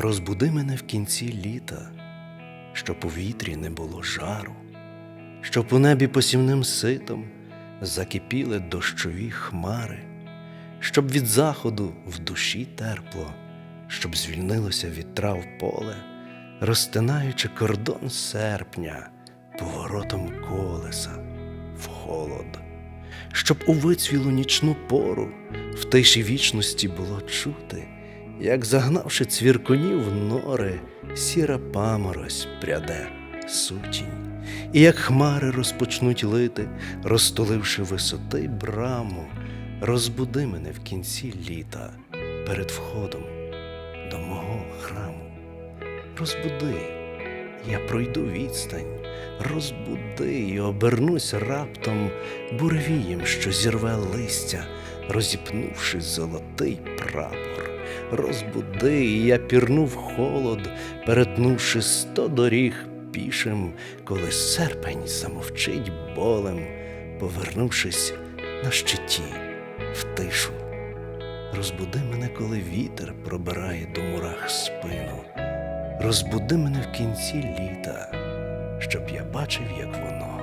Розбуди мене в кінці літа, щоб у вітрі не було жару, щоб у небі посівним ситом закипіли дощові хмари, щоб від заходу в душі терпло, щоб звільнилося від трав поле, розтинаючи кордон серпня поворотом колеса в холод, щоб у вицвілу нічну пору в тиші вічності було чути, як загнавши цвіркунів нори, сіра паморозь пряде сутінь, і як хмари розпочнуть лити, розтуливши висоти браму, розбуди мене в кінці літа перед входом до мого храму. Розбуди, я пройду відстань, розбуди і обернусь раптом буревієм, що зірве листя, розіпнувши золотий прапор. Розбуди, і я пірну в холод, перетнувши сто доріг пішим, коли серпень замовчить болем, повернувшись на щиті в тишу. Розбуди мене, коли вітер пробирає до мурах спину. Розбуди мене в кінці літа, щоб я бачив, як воно